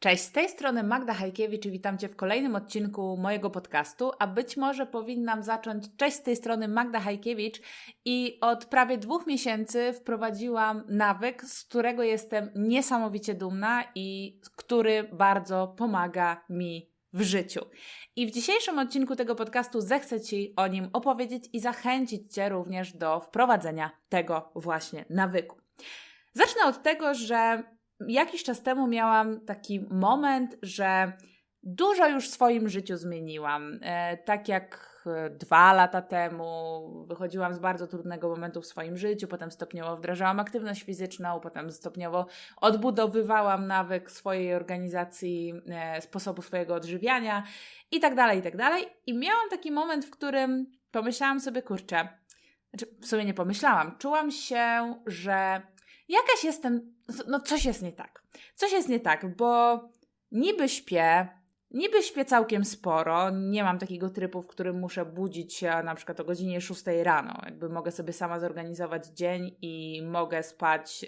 Cześć, z tej strony Magda Hajkiewicz i witam Cię w kolejnym odcinku mojego podcastu, a być może powinnam zacząć. Cześć, z tej strony Magda Hajkiewicz i od prawie dwóch miesięcy wprowadziłam nawyk, z którego jestem niesamowicie dumna i który bardzo pomaga mi w życiu. I w dzisiejszym odcinku tego podcastu zechcę Ci o nim opowiedzieć i zachęcić Cię również do wprowadzenia tego właśnie nawyku. Zacznę od tego, że jakiś czas temu miałam taki moment, że dużo już w swoim życiu zmieniłam. E, tak jak e, dwa lata temu wychodziłam z bardzo trudnego momentu w swoim życiu, potem stopniowo wdrażałam aktywność fizyczną, potem stopniowo odbudowywałam nawyk swojej organizacji, e, sposobu swojego odżywiania i tak dalej, i tak dalej. I miałam taki moment, w którym pomyślałam sobie, kurczę, znaczy w sumie nie pomyślałam, czułam się, że jakaś jestem, no coś jest nie tak. Coś jest nie tak, bo niby śpię, niby śpię całkiem sporo, nie mam takiego trybu, w którym muszę budzić się na przykład o godzinie 6 rano. Jakby mogę sobie sama zorganizować dzień i mogę spać,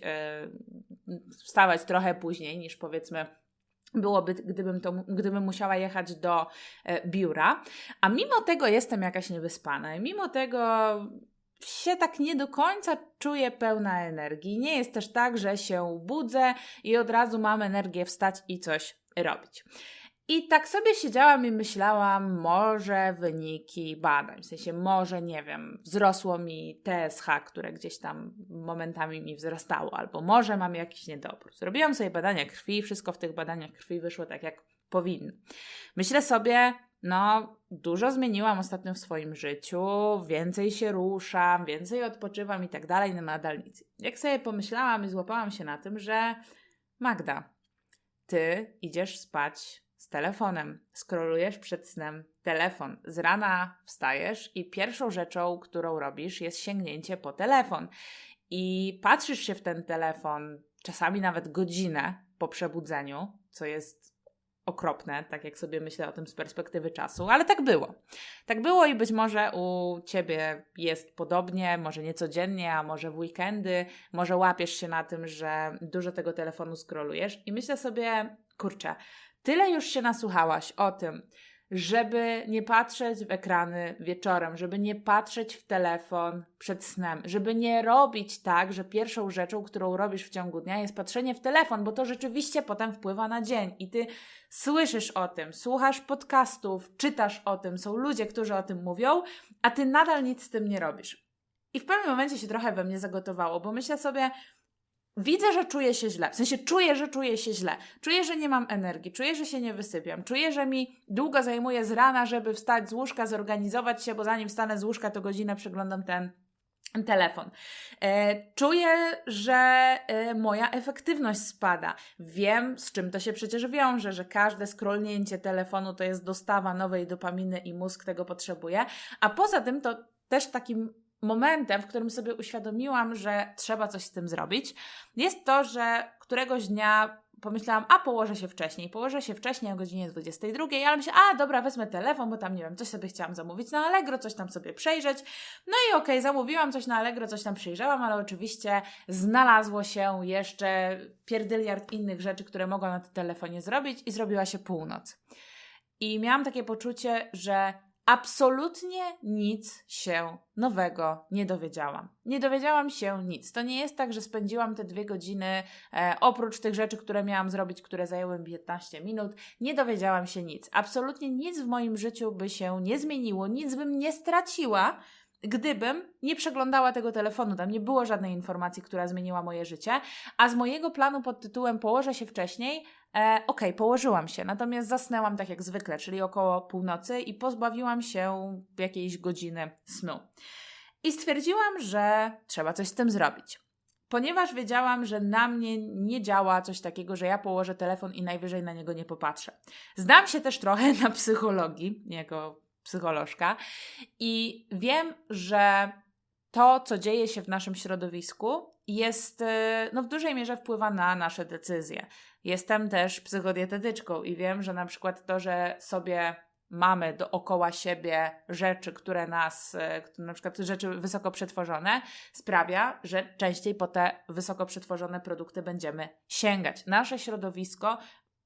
yy, wstawać trochę później niż powiedzmy byłoby, gdybym, to, gdybym musiała jechać do e, biura. A mimo tego jestem jakaś niewyspana i mimo tego się tak nie do końca czuję pełna energii. Nie jest też tak, że się budzę i od razu mam energię wstać i coś robić. I tak sobie siedziałam i myślałam, może wyniki badań, w sensie może, nie wiem, wzrosło mi TSH, które gdzieś tam momentami mi wzrastało, albo może mam jakiś niedobór. Zrobiłam sobie badania krwi, wszystko w tych badaniach krwi wyszło tak, jak powinno. Myślę sobie, no, dużo zmieniłam ostatnio w swoim życiu, więcej się ruszam, więcej odpoczywam i tak dalej, no nadal nic. Jak sobie pomyślałam i złapałam się na tym, że Magda, ty idziesz spać z telefonem, skrolujesz przed snem telefon, z rana wstajesz i pierwszą rzeczą, którą robisz, jest sięgnięcie po telefon. I patrzysz się w ten telefon, czasami nawet godzinę po przebudzeniu, co jest okropne, tak jak sobie myślę o tym z perspektywy czasu, ale tak było. Tak było i być może u ciebie jest podobnie, może nie codziennie, a może w weekendy, może łapiesz się na tym, że dużo tego telefonu scrollujesz i myślę sobie, kurczę, tyle już się nasłuchałaś o tym, żeby nie patrzeć w ekrany wieczorem, żeby nie patrzeć w telefon przed snem, żeby nie robić tak, że pierwszą rzeczą, którą robisz w ciągu dnia jest patrzenie w telefon, bo to rzeczywiście potem wpływa na dzień i ty słyszysz o tym, słuchasz podcastów, czytasz o tym, są ludzie, którzy o tym mówią, a ty nadal nic z tym nie robisz. I w pewnym momencie się trochę we mnie zagotowało, bo myślę sobie, Widzę, że czuję się źle. W sensie czuję, że czuję się źle. Czuję, że nie mam energii, czuję, że się nie wysypiam. Czuję, że mi długo zajmuje z rana, żeby wstać z łóżka, zorganizować się, bo zanim wstanę z łóżka, to godzinę przeglądam ten telefon. E, czuję, że e, moja efektywność spada. Wiem, z czym to się przecież wiąże, że każde scrollnięcie telefonu to jest dostawa nowej dopaminy i mózg tego potrzebuje. A poza tym to też takim momentem, w którym sobie uświadomiłam, że trzeba coś z tym zrobić, jest to, że któregoś dnia pomyślałam, a położę się wcześniej. Położę się wcześniej o godzinie 22, ale myślę, a dobra, wezmę telefon, bo tam nie wiem, coś sobie chciałam zamówić na Allegro, coś tam sobie przejrzeć. No i okej, okay, zamówiłam coś na Allegro, coś tam przejrzałam, ale oczywiście znalazło się jeszcze pierdyliard innych rzeczy, które mogłam na tym telefonie zrobić i zrobiła się północ. I miałam takie poczucie, że absolutnie nic się nowego nie dowiedziałam. Nie dowiedziałam się nic. To nie jest tak, że spędziłam te dwie godziny, e, oprócz tych rzeczy, które miałam zrobić, które zajęły mi 15 minut, nie dowiedziałam się nic. Absolutnie nic w moim życiu by się nie zmieniło, nic bym nie straciła, gdybym nie przeglądała tego telefonu. Tam nie było żadnej informacji, która zmieniła moje życie, a z mojego planu pod tytułem Położę się wcześniej E, Okej, okay, położyłam się, natomiast zasnęłam tak jak zwykle, czyli około północy i pozbawiłam się jakiejś godziny snu. I stwierdziłam, że trzeba coś z tym zrobić. Ponieważ wiedziałam, że na mnie nie działa coś takiego, że ja położę telefon i najwyżej na niego nie popatrzę. Znam się też trochę na psychologii, jako psycholożka, i wiem, że to, co dzieje się w naszym środowisku, jest, e, no w dużej mierze wpływa na nasze decyzje. Jestem też psychodietetyczką i wiem, że na przykład to, że sobie mamy dookoła siebie rzeczy, które nas, e, na przykład rzeczy wysoko przetworzone, sprawia, że częściej po te wysoko przetworzone produkty będziemy sięgać. Nasze środowisko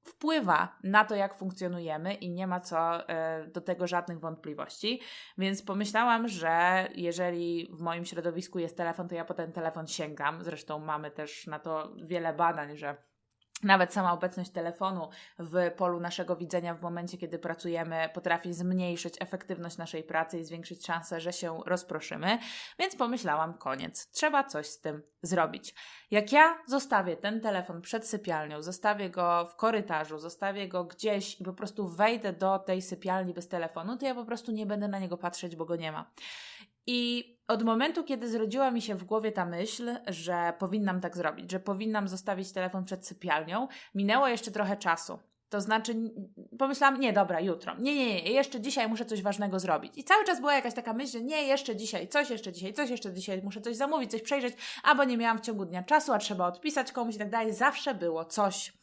wpływa na to, jak funkcjonujemy i nie ma co e, do tego żadnych wątpliwości. Więc pomyślałam, że jeżeli w moim środowisku jest telefon, to ja po ten telefon sięgam. Zresztą mamy też na to wiele badań, że nawet sama obecność telefonu w polu naszego widzenia w momencie, kiedy pracujemy, potrafi zmniejszyć efektywność naszej pracy i zwiększyć szansę, że się rozproszymy. Więc pomyślałam, koniec, trzeba coś z tym zrobić. Jak ja zostawię ten telefon przed sypialnią, zostawię go w korytarzu, zostawię go gdzieś i po prostu wejdę do tej sypialni bez telefonu, to ja po prostu nie będę na niego patrzeć, bo go nie ma. I od momentu, kiedy zrodziła mi się w głowie ta myśl, że powinnam tak zrobić, że powinnam zostawić telefon przed sypialnią, minęło jeszcze trochę czasu. To znaczy, pomyślałam, nie, dobra, jutro. Nie, nie, nie, jeszcze dzisiaj muszę coś ważnego zrobić. I cały czas była jakaś taka myśl, że nie, jeszcze dzisiaj, coś jeszcze dzisiaj, coś jeszcze dzisiaj, muszę coś zamówić, coś przejrzeć, albo nie miałam w ciągu dnia czasu, a trzeba odpisać komuś i tak dalej. Zawsze było coś.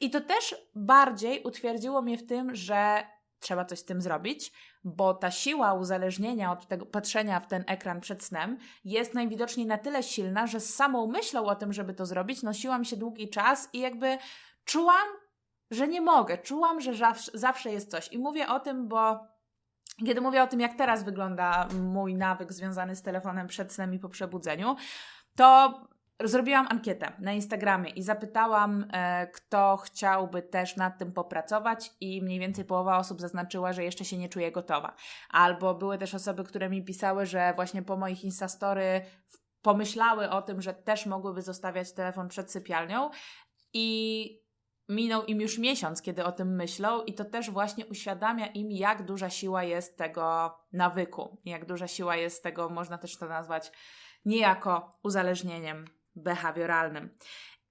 I to też bardziej utwierdziło mnie w tym, że trzeba coś z tym zrobić, bo ta siła uzależnienia od tego patrzenia w ten ekran przed snem jest najwidoczniej na tyle silna, że z samą myślą o tym, żeby to zrobić, nosiłam się długi czas i jakby czułam, że nie mogę, czułam, że zawsze, jest coś. I mówię o tym, bo kiedy mówię o tym, jak teraz wygląda mój nawyk związany z telefonem przed snem i po przebudzeniu, to Zrobiłam ankietę na Instagramie i zapytałam, e, kto chciałby też nad tym popracować, i mniej więcej połowa osób zaznaczyła, że jeszcze się nie czuje gotowa. Albo były też osoby, które mi pisały, że właśnie po moich Instastory pomyślały o tym, że też mogłyby zostawiać telefon przed sypialnią i minął im już miesiąc, kiedy o tym myślą, i to też właśnie uświadamia im, jak duża siła jest tego nawyku, jak duża siła jest tego, można też to nazwać niejako uzależnieniem behawioralnym.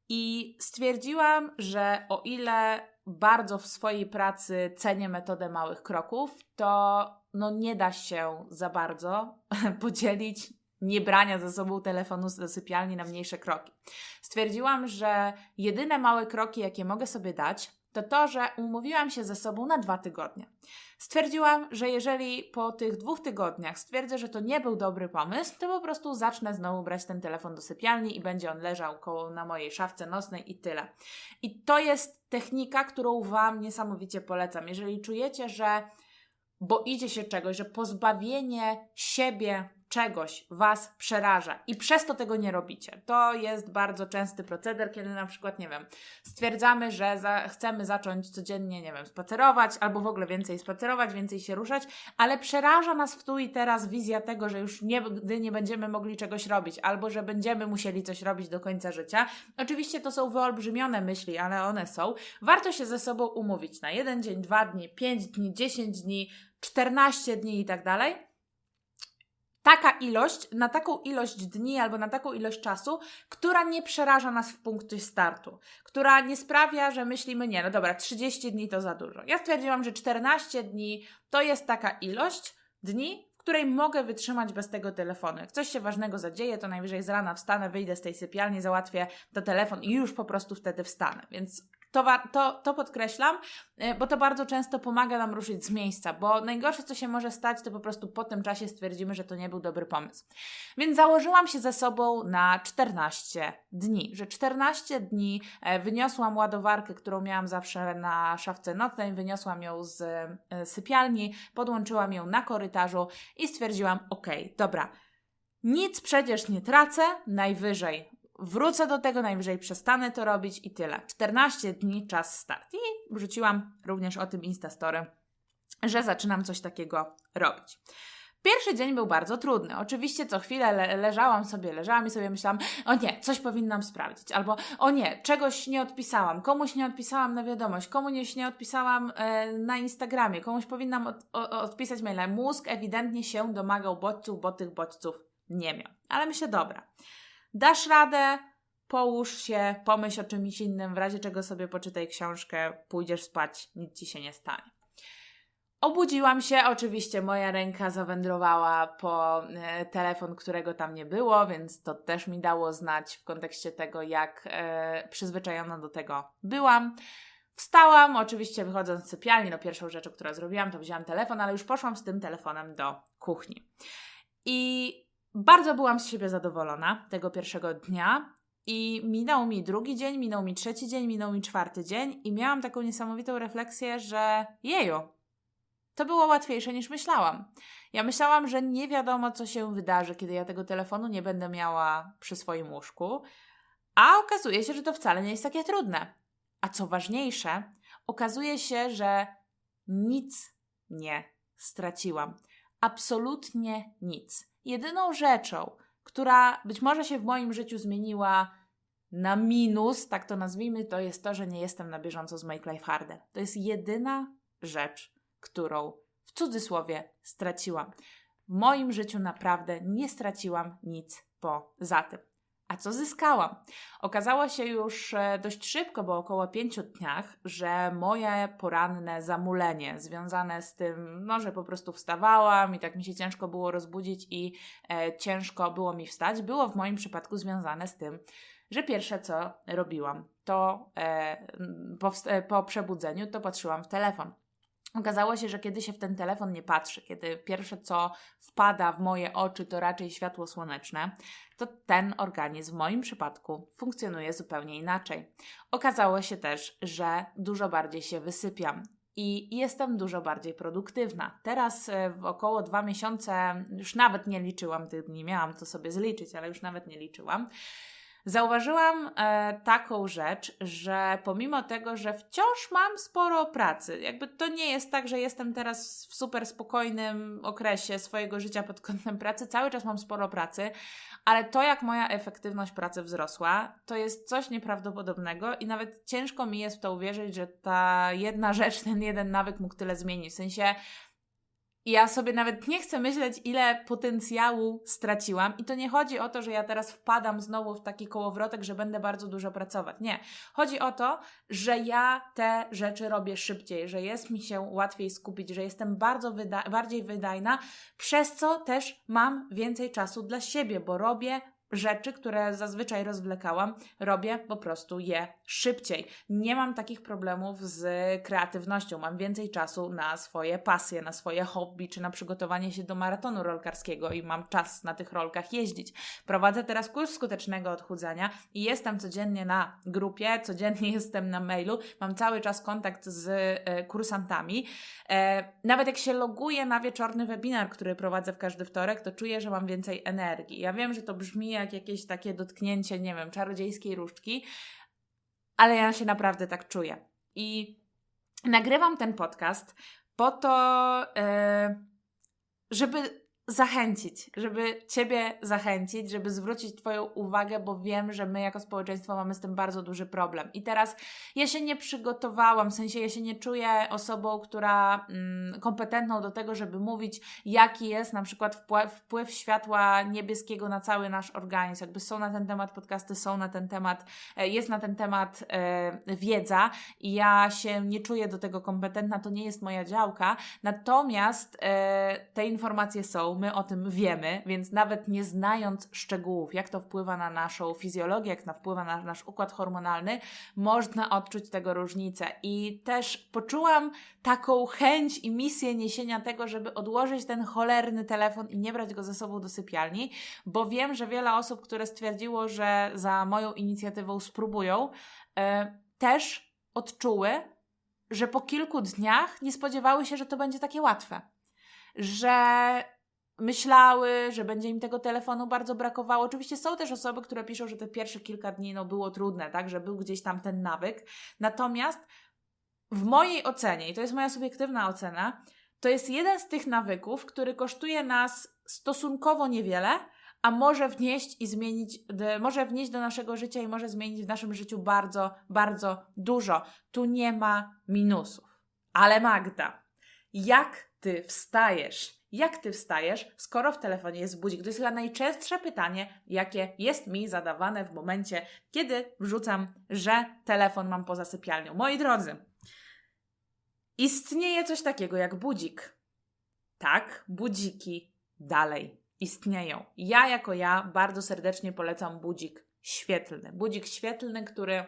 I stwierdziłam, że o ile bardzo w swojej pracy cenię metodę małych kroków, to no nie da się za bardzo podzielić niebrania ze sobą telefonu z sypialni na mniejsze kroki. Stwierdziłam, że jedyne małe kroki, jakie mogę sobie dać, to to, że umówiłam się ze sobą na dwa tygodnie. Stwierdziłam, że jeżeli po tych dwóch tygodniach stwierdzę, że to nie był dobry pomysł, to po prostu zacznę znowu brać ten telefon do sypialni i będzie on leżał koło na mojej szafce nocnej i tyle. I to jest technika, którą Wam niesamowicie polecam. Jeżeli czujecie, że boicie się czegoś, że pozbawienie siebie czegoś Was przeraża i przez to tego nie robicie. To jest bardzo częsty proceder, kiedy na przykład, nie wiem, stwierdzamy, że za, chcemy zacząć codziennie, nie wiem, spacerować albo w ogóle więcej spacerować, więcej się ruszać, ale przeraża nas w tu i teraz wizja tego, że już nigdy nie będziemy mogli czegoś robić albo że będziemy musieli coś robić do końca życia. Oczywiście to są wyolbrzymione myśli, ale one są. Warto się ze sobą umówić na jeden dzień, dwa dni, pięć dni, dziesięć dni, 14 dni i tak dalej taka ilość, na taką ilość dni albo na taką ilość czasu, która nie przeraża nas w punkcie startu, która nie sprawia, że myślimy, nie, no dobra, 30 dni to za dużo. Ja stwierdziłam, że 14 dni to jest taka ilość dni, w której mogę wytrzymać bez tego telefonu. Jak coś się ważnego zadzieje, to najwyżej z rana wstanę, wyjdę z tej sypialni, załatwię to telefon i już po prostu wtedy wstanę. Więc to, to, to podkreślam, e, bo to bardzo często pomaga nam ruszyć z miejsca, bo najgorsze, co się może stać, to po prostu po tym czasie stwierdzimy, że to nie był dobry pomysł. Więc założyłam się ze sobą na 14 dni, że 14 dni e, wyniosłam ładowarkę, którą miałam zawsze na szafce nocnej, wyniosłam ją z e, sypialni, podłączyłam ją na korytarzu i stwierdziłam, ok, dobra, nic przecież nie tracę, najwyżej wrócę do tego, najwyżej przestanę to robić i tyle. 14 dni, czas start. I wrzuciłam również o tym Instastory, że zaczynam coś takiego robić. Pierwszy dzień był bardzo trudny. Oczywiście co chwilę le leżałam sobie, leżałam i sobie myślałam, o nie, coś powinnam sprawdzić, albo o nie, czegoś nie odpisałam, komuś nie odpisałam na wiadomość, komuś nie odpisałam e, na Instagramie, komuś powinnam od, odpisać maila. Mózg ewidentnie się domagał bodźców, bo tych bodźców nie miał. Ale myślę, dobra, dasz radę, połóż się, pomyśl o czymś innym, w razie czego sobie poczytaj książkę, pójdziesz spać, nic ci się nie stanie. Obudziłam się, oczywiście moja ręka zawędrowała po e, telefon, którego tam nie było, więc to też mi dało znać w kontekście tego, jak e, przyzwyczajona do tego byłam. Wstałam, oczywiście wychodząc z sypialni, no pierwszą rzeczą, którą zrobiłam, to wzięłam telefon, ale już poszłam z tym telefonem do kuchni. I bardzo byłam z siebie zadowolona tego pierwszego dnia I minął mi drugi dzień, minął mi trzeci dzień, minął mi czwarty dzień, i miałam taką niesamowitą refleksję, że jeju, to było łatwiejsze niż myślałam. Ja myślałam, że nie wiadomo, co się wydarzy, kiedy ja tego telefonu nie będę miała przy swoim łóżku, a okazuje się, że to wcale nie jest takie trudne. A co ważniejsze, okazuje się, że nic nie straciłam. Absolutnie nic. Jedyną rzeczą, która być może się w moim życiu zmieniła na minus, tak to nazwijmy, to jest to, że nie jestem na bieżąco z Make Life Harder. To jest jedyna rzecz, którą w cudzysłowie straciłam. W moim życiu naprawdę nie straciłam nic poza tym. A co zyskałam? Okazało się już e, dość szybko, bo około pięciu dniach, że moje poranne zamulenie związane z tym, no, że po prostu wstawałam i tak mi się ciężko było rozbudzić i e, ciężko było mi wstać, było w moim przypadku związane z tym, że pierwsze co robiłam, to e, po, po przebudzeniu, to patrzyłam w telefon. Okazało się, że kiedy się w ten telefon nie patrzy, kiedy pierwsze co wpada w moje oczy to raczej światło słoneczne, to ten organizm w moim przypadku funkcjonuje zupełnie inaczej. Okazało się też, że dużo bardziej się wysypiam i jestem dużo bardziej produktywna. Teraz e, w około dwa miesiące, już nawet nie liczyłam tych dni, miałam to sobie zliczyć, ale już nawet nie liczyłam Zauważyłam e, taką rzecz, że pomimo tego, że wciąż mam sporo pracy, jakby to nie jest tak, że jestem teraz w super spokojnym okresie swojego życia pod kątem pracy, cały czas mam sporo pracy, ale to jak moja efektywność pracy wzrosła, to jest coś nieprawdopodobnego i nawet ciężko mi jest w to uwierzyć, że ta jedna rzecz, ten jeden nawyk mógł tyle zmienić. W sensie ja sobie nawet nie chcę myśleć, ile potencjału straciłam. I to nie chodzi o to, że ja teraz wpadam znowu w taki kołowrotek, że będę bardzo dużo pracować. Nie. Chodzi o to, że ja te rzeczy robię szybciej, że jest mi się łatwiej skupić, że jestem bardzo wyda bardziej wydajna, przez co też mam więcej czasu dla siebie, bo robię rzeczy, które zazwyczaj rozwlekałam, robię po prostu je szybciej. Nie mam takich problemów z kreatywnością. Mam więcej czasu na swoje pasje, na swoje hobby, czy na przygotowanie się do maratonu rolkarskiego i mam czas na tych rolkach jeździć. Prowadzę teraz kurs skutecznego odchudzania i jestem codziennie na grupie, codziennie jestem na mailu, mam cały czas kontakt z e, kursantami. E, nawet jak się loguję na wieczorny webinar, który prowadzę w każdy wtorek, to czuję, że mam więcej energii. Ja wiem, że to brzmi jak jakieś takie dotknięcie, nie wiem, czarodziejskiej różdżki, ale ja się naprawdę tak czuję. I nagrywam ten podcast po to, e, żeby zachęcić, żeby Ciebie zachęcić, żeby zwrócić Twoją uwagę, bo wiem, że my jako społeczeństwo mamy z tym bardzo duży problem. I teraz ja się nie przygotowałam, w sensie ja się nie czuję osobą, która mm, kompetentną do tego, żeby mówić, jaki jest na przykład wpływ, światła niebieskiego na cały nasz organizm. Jakby są na ten temat podcasty, są na ten temat, e, jest na ten temat e, wiedza i ja się nie czuję do tego kompetentna, to nie jest moja działka. Natomiast e, te informacje są, my o tym wiemy, więc nawet nie znając szczegółów, jak to wpływa na naszą fizjologię, jak to wpływa na nasz układ hormonalny, można odczuć tego różnicę. I też poczułam taką chęć i misję niesienia tego, żeby odłożyć ten cholerny telefon i nie brać go ze sobą do sypialni, bo wiem, że wiele osób, które stwierdziło, że za moją inicjatywą spróbują, yy, też odczuły, że po kilku dniach nie spodziewały się, że to będzie takie łatwe. Że myślały, że będzie im tego telefonu bardzo brakowało. Oczywiście są też osoby, które piszą, że te pierwsze kilka dni no, było trudne, tak, że był gdzieś tam ten nawyk. Natomiast w mojej ocenie, i to jest moja subiektywna ocena, to jest jeden z tych nawyków, który kosztuje nas stosunkowo niewiele, a może wnieść i zmienić, może wnieść do naszego życia i może zmienić w naszym życiu bardzo, bardzo dużo. Tu nie ma minusów. Ale Magda, jak ty wstajesz jak ty wstajesz, skoro w telefonie jest budzik? To jest chyba najczęstsze pytanie, jakie jest mi zadawane w momencie, kiedy wrzucam, że telefon mam poza sypialnią. Moi drodzy, istnieje coś takiego jak budzik. Tak, budziki dalej istnieją. Ja jako ja bardzo serdecznie polecam budzik świetlny. Budzik świetlny, który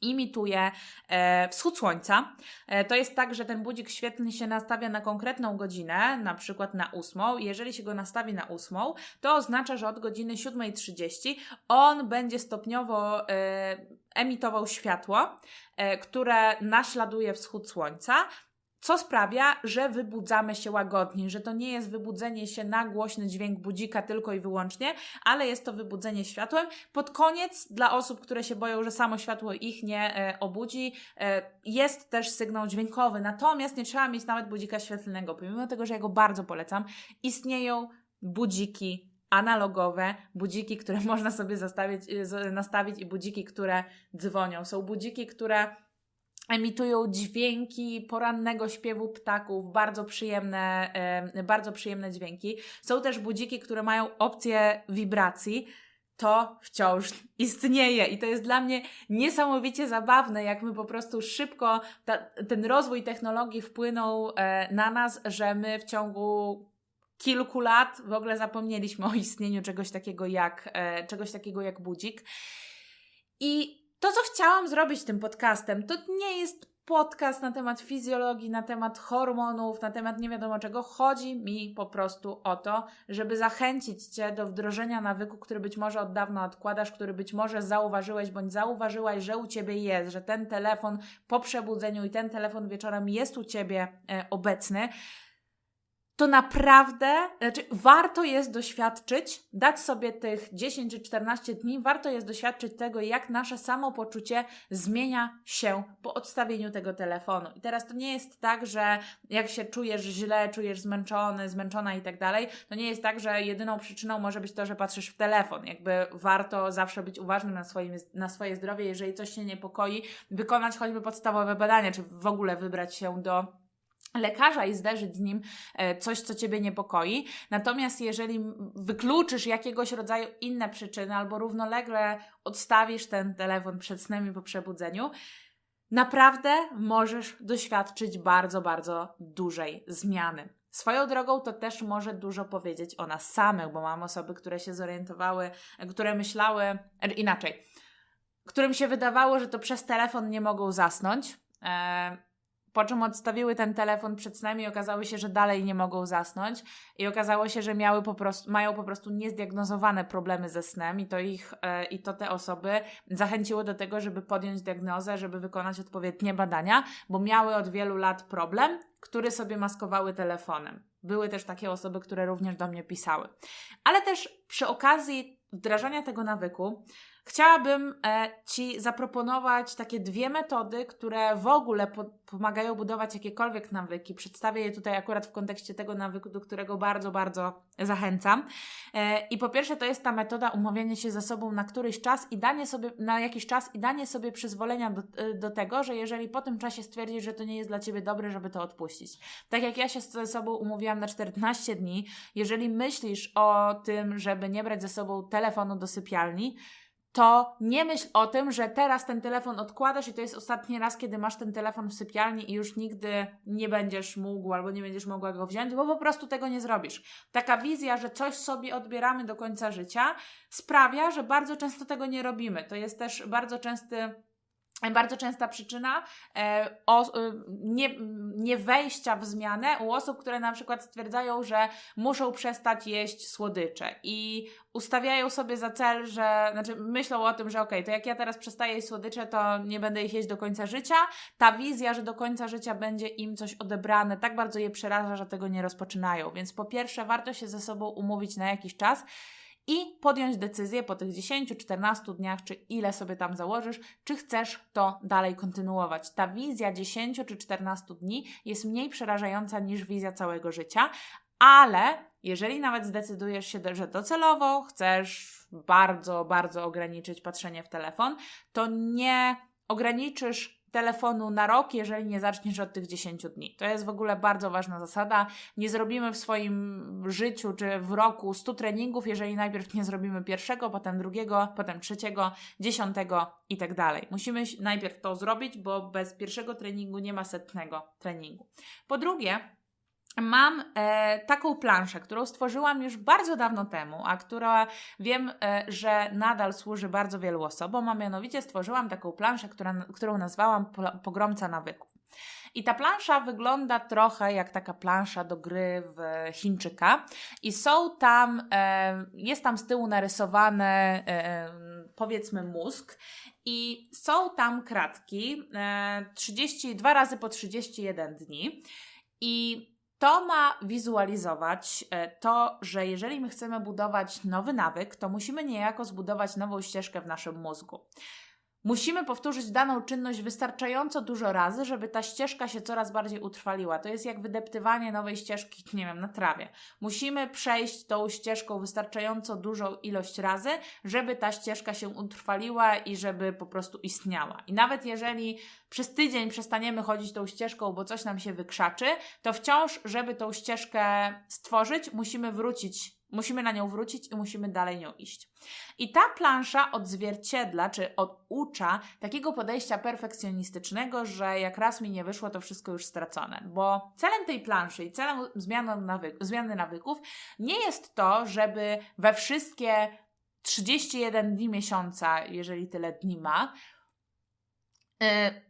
imituje e, wschód słońca. E, to jest tak, że ten budzik świetlny się nastawia na konkretną godzinę, na przykład na ósmą. Jeżeli się go nastawi na ósmą, to oznacza, że od godziny 7.30 on będzie stopniowo e, emitował światło, które naśladuje wschód słońca co sprawia, że wybudzamy się łagodniej, że to nie jest wybudzenie się na głośny dźwięk budzika tylko i wyłącznie, ale jest to wybudzenie światłem. Pod koniec, dla osób, które się boją, że samo światło ich nie e, obudzi, e, jest też sygnał dźwiękowy. Natomiast nie trzeba mieć nawet budzika świetlnego, pomimo tego, że ja go bardzo polecam. Istnieją budziki analogowe, budziki, które można sobie e, nastawić i budziki, które dzwonią. Są budziki, które emitują dźwięki porannego śpiewu ptaków, bardzo przyjemne, bardzo przyjemne dźwięki. Są też budziki, które mają opcję wibracji. To wciąż istnieje i to jest dla mnie niesamowicie zabawne, jak my po prostu szybko ta, ten rozwój technologii wpłynął e, na nas, że my w ciągu kilku lat w ogóle zapomnieliśmy o istnieniu czegoś takiego jak, e, czegoś takiego jak budzik. I to, co chciałam zrobić tym podcastem, to nie jest podcast na temat fizjologii, na temat hormonów, na temat nie wiadomo czego. Chodzi mi po prostu o to, żeby zachęcić Cię do wdrożenia nawyku, który być może od dawna odkładasz, który być może zauważyłeś bądź zauważyłaś, że u Ciebie jest, że ten telefon po przebudzeniu i ten telefon wieczorem jest u Ciebie e, obecny to naprawdę, znaczy warto jest doświadczyć, dać sobie tych 10 czy 14 dni, warto jest doświadczyć tego, jak nasze samopoczucie zmienia się po odstawieniu tego telefonu. I teraz to nie jest tak, że jak się czujesz źle, czujesz zmęczony, zmęczona i tak dalej, to nie jest tak, że jedyną przyczyną może być to, że patrzysz w telefon. Jakby warto zawsze być uważnym na, swoim, na swoje zdrowie, jeżeli coś się niepokoi, wykonać choćby podstawowe badania, czy w ogóle wybrać się do lekarza i zderzyć z nim e, coś, co Ciebie niepokoi. Natomiast jeżeli wykluczysz jakiegoś rodzaju inne przyczyny albo równolegle odstawisz ten telefon przed snem i po przebudzeniu, naprawdę możesz doświadczyć bardzo, bardzo dużej zmiany. Swoją drogą to też może dużo powiedzieć o nas samych, bo mam osoby, które się zorientowały, które myślały e, inaczej, którym się wydawało, że to przez telefon nie mogą zasnąć. E, po czym odstawiły ten telefon przed snem i okazało się, że dalej nie mogą zasnąć. I okazało się, że miały po prostu, mają po prostu niezdiagnozowane problemy ze snem, i to ich e, i to te osoby zachęciło do tego, żeby podjąć diagnozę, żeby wykonać odpowiednie badania, bo miały od wielu lat problem, który sobie maskowały telefonem. Były też takie osoby, które również do mnie pisały. Ale też przy okazji wdrażania tego nawyku, Chciałabym e, Ci zaproponować takie dwie metody, które w ogóle po, pomagają budować jakiekolwiek nawyki. Przedstawię je tutaj akurat w kontekście tego nawyku, do którego bardzo, bardzo zachęcam. E, I po pierwsze, to jest ta metoda umawiania się ze sobą na któryś czas i danie sobie, na jakiś czas i danie sobie przyzwolenia do, e, do tego, że jeżeli po tym czasie stwierdzisz, że to nie jest dla Ciebie dobre, żeby to odpuścić. Tak jak ja się ze sobą umówiłam na 14 dni, jeżeli myślisz o tym, żeby nie brać ze sobą telefonu do sypialni, to nie myśl o tym, że teraz ten telefon odkładasz i to jest ostatni raz, kiedy masz ten telefon w sypialni i już nigdy nie będziesz mógł albo nie będziesz mogła go wziąć, bo po prostu tego nie zrobisz. Taka wizja, że coś sobie odbieramy do końca życia, sprawia, że bardzo często tego nie robimy. To jest też bardzo częsty bardzo częsta przyczyna e, o, e, nie, nie wejścia w zmianę u osób, które na przykład stwierdzają, że muszą przestać jeść słodycze i ustawiają sobie za cel, że znaczy myślą o tym, że okej, okay, to jak ja teraz przestaję jeść słodycze, to nie będę ich jeść do końca życia. Ta wizja, że do końca życia będzie im coś odebrane, tak bardzo je przeraża, że tego nie rozpoczynają. Więc po pierwsze, warto się ze sobą umówić na jakiś czas i podjąć decyzję po tych 10-14 dniach, czy ile sobie tam założysz, czy chcesz to dalej kontynuować. Ta wizja 10 czy 14 dni jest mniej przerażająca niż wizja całego życia, ale jeżeli nawet zdecydujesz się, że docelowo chcesz bardzo, bardzo ograniczyć patrzenie w telefon, to nie ograniczysz telefonu na rok, jeżeli nie zaczniesz od tych 10 dni. To jest w ogóle bardzo ważna zasada. Nie zrobimy w swoim życiu czy w roku 100 treningów, jeżeli najpierw nie zrobimy pierwszego, potem drugiego, potem trzeciego, dziesiątego i tak dalej. Musimy najpierw to zrobić, bo bez pierwszego treningu nie ma setnego treningu. Po drugie, mam e, taką planszę, którą stworzyłam już bardzo dawno temu, a która wiem, e, że nadal służy bardzo wielu osobom, a mianowicie stworzyłam taką planszę, która, którą nazwałam Pogromca Nawyków. I ta plansza wygląda trochę jak taka plansza do gry w Chińczyka. I są tam, e, jest tam z tyłu narysowany, e, powiedzmy, mózg. I są tam kratki e, 32 razy po 31 dni. I to ma wizualizować e, to, że jeżeli my chcemy budować nowy nawyk, to musimy niejako zbudować nową ścieżkę w naszym mózgu. Musimy powtórzyć daną czynność wystarczająco dużo razy, żeby ta ścieżka się coraz bardziej utrwaliła. To jest jak wydeptywanie nowej ścieżki, nie wiem, na trawie. Musimy przejść tą ścieżką wystarczająco dużą ilość razy, żeby ta ścieżka się utrwaliła i żeby po prostu istniała. I nawet jeżeli przez tydzień przestaniemy chodzić tą ścieżką, bo coś nam się wykrzaczy, to wciąż, żeby tą ścieżkę stworzyć, musimy wrócić Musimy na nią wrócić i musimy dalej nią iść. I ta plansza odzwierciedla, czy oducza takiego podejścia perfekcjonistycznego, że jak raz mi nie wyszło, to wszystko już stracone. Bo celem tej planszy i celem zmiany, nawyk zmiany nawyków nie jest to, żeby we wszystkie 31 dni miesiąca, jeżeli tyle dni ma, yy,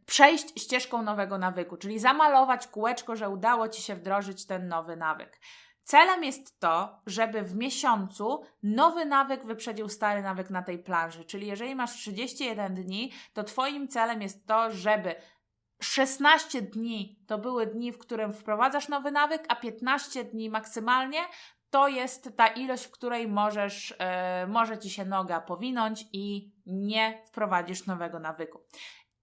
przejść ścieżką nowego nawyku, czyli zamalować kółeczko, że udało Ci się wdrożyć ten nowy nawyk. Celem jest to, żeby w miesiącu nowy nawyk wyprzedził stary nawyk na tej planży. Czyli jeżeli masz 31 dni, to Twoim celem jest to, żeby 16 dni to były dni, w którym wprowadzasz nowy nawyk, a 15 dni maksymalnie to jest ta ilość, w której możesz, yy, może ci się noga powinąć i nie wprowadzisz nowego nawyku.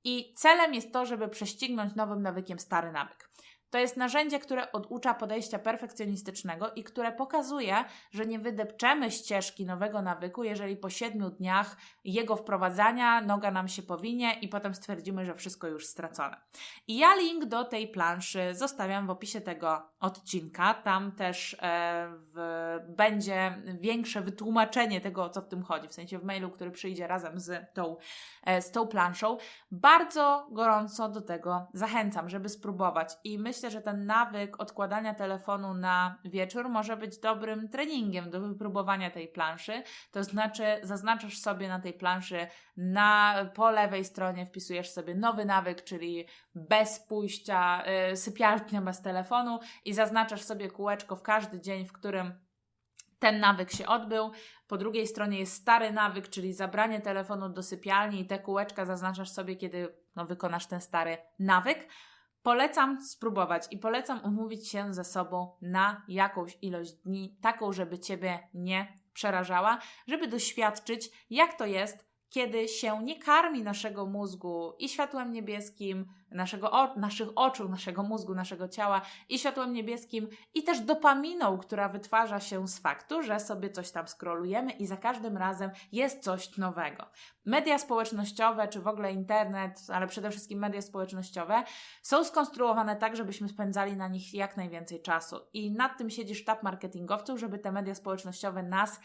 I celem jest to, żeby prześcignąć nowym nawykiem stary nawyk. To jest narzędzie, które oducza podejścia perfekcjonistycznego i które pokazuje, że nie wydepczemy ścieżki nowego nawyku, jeżeli po siedmiu dniach jego wprowadzania noga nam się powinie i potem stwierdzimy, że wszystko już stracone. I ja link do tej planszy zostawiam w opisie tego odcinka. Tam też e, w, będzie większe wytłumaczenie tego, o co w tym chodzi, w sensie w mailu, który przyjdzie razem z tą, e, z tą planszą. Bardzo gorąco do tego zachęcam, żeby spróbować i myślę, myślę, że ten nawyk odkładania telefonu na wieczór może być dobrym treningiem do wypróbowania tej planszy. To znaczy, zaznaczasz sobie na tej planszy, na po lewej stronie wpisujesz sobie nowy nawyk, czyli bez pójścia, yy, sypialnia bez telefonu i zaznaczasz sobie kółeczko w każdy dzień, w którym ten nawyk się odbył. Po drugiej stronie jest stary nawyk, czyli zabranie telefonu do sypialni i te kółeczka zaznaczasz sobie, kiedy no, wykonasz ten stary nawyk. Polecam spróbować i polecam umówić się ze sobą na jakąś ilość dni, taką, żeby Ciebie nie przerażała, żeby doświadczyć, jak to jest, kiedy się nie karmi naszego mózgu i światłem niebieskim, naszego, naszych oczu, naszego mózgu, naszego ciała i światłem niebieskim i też dopaminą, która wytwarza się z faktu, że sobie coś tam skrolujemy i za każdym razem jest coś nowego. Media społecznościowe, czy w ogóle internet, ale przede wszystkim media społecznościowe są skonstruowane tak, żebyśmy spędzali na nich jak najwięcej czasu. I nad tym siedzi sztab marketingowców, żeby te media społecznościowe nas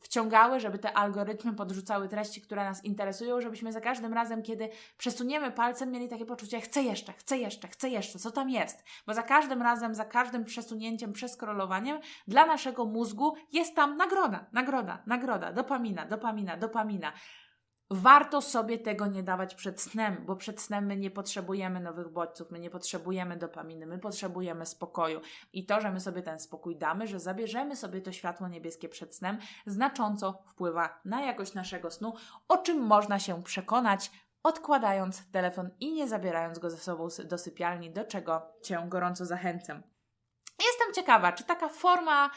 wciągały, żeby te algorytmy podrzucały treści, które nas interesują, żebyśmy za każdym razem, kiedy przesuniemy palcem, mieli takie poczucie, chcę jeszcze, chcę jeszcze, chcę jeszcze, co tam jest? Bo za każdym razem, za każdym przesunięciem, przeskrolowaniem dla naszego mózgu jest tam nagroda, nagroda, nagroda, dopamina, dopamina, dopamina. Warto sobie tego nie dawać przed snem, bo przed snem my nie potrzebujemy nowych bodźców, my nie potrzebujemy dopaminy, my potrzebujemy spokoju. I to, że my sobie ten spokój damy, że zabierzemy sobie to światło niebieskie przed snem, znacząco wpływa na jakość naszego snu, o czym można się przekonać odkładając telefon i nie zabierając go ze sobą do sypialni, do czego Cię gorąco zachęcam. Jestem ciekawa, czy taka forma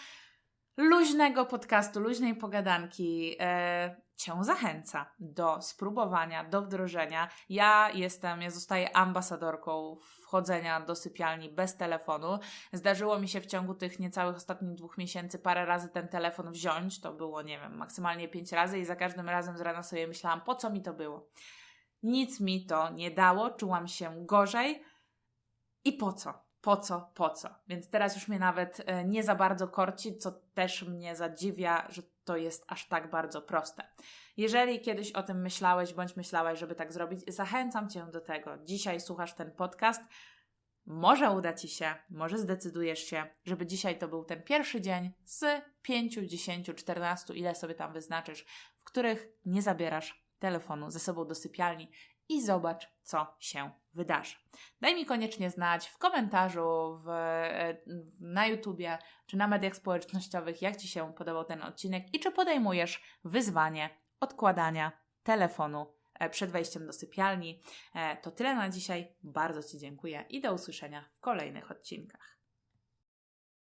luźnego podcastu, luźnej pogadanki e, Cię zachęca do spróbowania, do wdrożenia. Ja jestem, ja zostaję ambasadorką wchodzenia do sypialni bez telefonu. Zdarzyło mi się w ciągu tych niecałych ostatnich dwóch miesięcy parę razy ten telefon wziąć. To było, nie wiem, maksymalnie pięć razy i za każdym razem z rana sobie myślałam, po co mi to było. Nic mi to nie dało, czułam się gorzej. I po co? Po co? Po co? Więc teraz już mnie nawet e, nie za bardzo korci, co też mnie zadziwia, że to jest aż tak bardzo proste. Jeżeli kiedyś o tym myślałeś bądź myślałaś, żeby tak zrobić, zachęcam Cię do tego. Dzisiaj słuchasz ten podcast. Może uda Ci się, może zdecydujesz się, żeby dzisiaj to był ten pierwszy dzień z 5, 10, 14, ile sobie tam wyznaczysz, w których nie zabierasz telefonu ze sobą do sypialni i zobacz, co się wydarzy. Daj mi koniecznie znać w komentarzu, w, e, na YouTubie czy na mediach społecznościowych, jak Ci się podobał ten odcinek i czy podejmujesz wyzwanie odkładania telefonu e, przed wejściem do sypialni. E, To tyle na dzisiaj. Bardzo Ci dziękuję i do usłyszenia w kolejnych odcinkach.